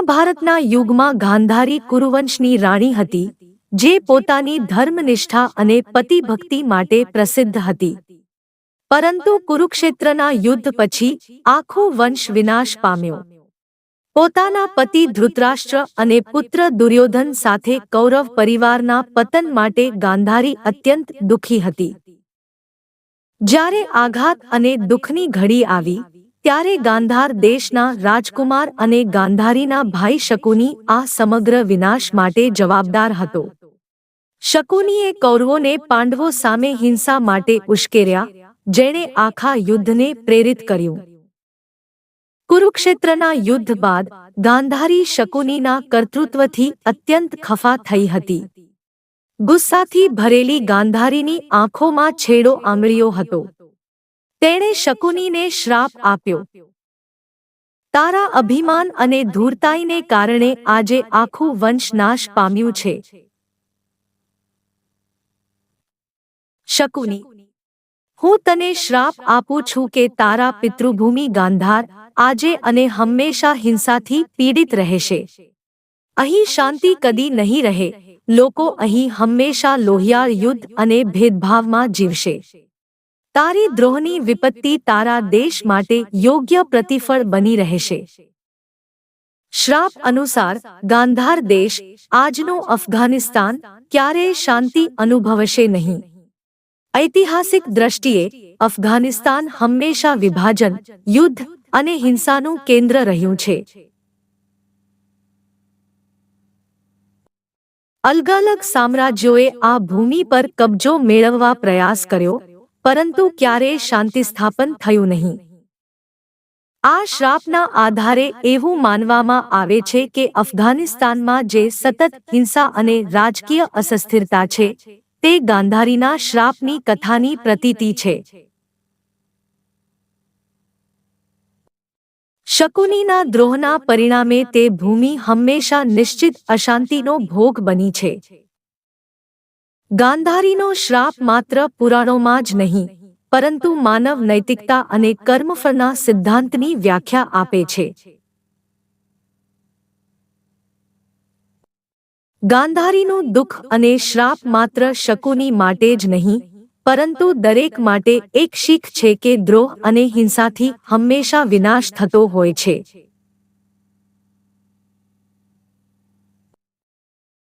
મહાભારતના યુગમાં ગાંધારી કુરુવંશની રાણી હતી, જે પોતાની ધર્મનિષ્ઠા અને પતિભક્તિ માટે પ્રસિદ્ધ હતી. પરંતુ કુરુક્ષેત્રના યુદ્ધ પછી આખો વંશ વિનાશ પામ્યો. પોતાના પતિ ધૃતરાષ્ટ્ર અને પુત્ર દુર્યોધન સાથે કૌરવ પરિવારના પતન માટે ગાંધારી અત્યંત દુઃખી હતી. જ્યારે આઘાત અને દુઃખની ઘડી આવી ત્યારે ગાંધાર દેશના રાજકુમાર અને ગાંધારીના ભાઈ શકુની આ સમગ્ર વિનાશ માટે જવાબદાર હતો. શકુનીએ કૌરવોને પાંડવો સામે હિંસા માટે ઉશ્કેર્યા, જેણે આખા યુદ્ધને પ્રેરિત કર્યું. કુરુક્ષેત્રના યુદ્ધ બાદ ગાંધારી શકુનીના કર્તૃત્વથી અત્યંત ખફા થઈ હતી. ગુસ્સાથી ભરેલી ગાંધારીની આંખોમાં છેડો આંગળીઓ હતો. તેણે શકુનીને શ્રાપ આપ્યો. તારા અભિમાન અને ધૂર્તાઈને કારણે આજે આખું વંશ નાશ પામ્યું છે. શકુની, હું તને શ્રાપ આપું છું કે તારા પિતૃભૂમિ ગાંધાર આજે અને હંમેશા હિંસાથી પીડિત રહેશે. અહીં શાંતિ કદી નહીં રહે. લોકો અહીં હંમેશા લોહિયાળ યુદ્ધ અને ભેદભાવમાં જીવશે. તારી દ્રોહની વિપત્તિ તારા દેશ માટે યોગ્ય પ્રતિફળ બની રહેશે. શ્રાપ અનુસાર ગાંધાર દેશ આજનો અફઘાનિસ્તાન ક્યારેય શાંતિ અનુભવશે નહીં. ઐતિહાસિક દ્રષ્ટિએ અફઘાનિસ્તાન હંમેશા વિભાજન, યુદ્ધ અને હિંસાનું કેન્દ્ર રહ્યું છે. અલગ સામ્રાજ્યોએ આ ભૂમિ પર કબજો મેળવવા પ્રયાસ કર્યો પરંતુ ક્યારેય શાંતિ સ્થાપન થયું નહીં. આ શ્રાપના આધારે એવું માનવામાં આવે છે કે અફઘાનિસ્તાનમાં જે સતત હિંસા અને રાજકીય અસસ્થિરતા છે, તે ગાંધારીના શ્રાપની કથાની પ્રતીતિ છે. શકુનીના દ્રોહના પરિણામે તે ભૂમિ હંમેશા નિશ્ચિત અશાંતિનો ભોગ બની છે. ગાંધારીનો શ્રાપ માત્ર પુરાણોમાં જ નહીં, પરંતુ માનવ નૈતિકતા અને કર્મફળના સિદ્ધાંતની વ્યાખ્યા આપે છે. ગાંધારીનું દુઃખ અને શ્રાપ માત્ર શકુની માટે જ નહીં, પરંતુ દરેક માટે એક શીખ છે કે દ્રોહ અને હિંસાથી હંમેશા વિનાશ થતો હોય છે.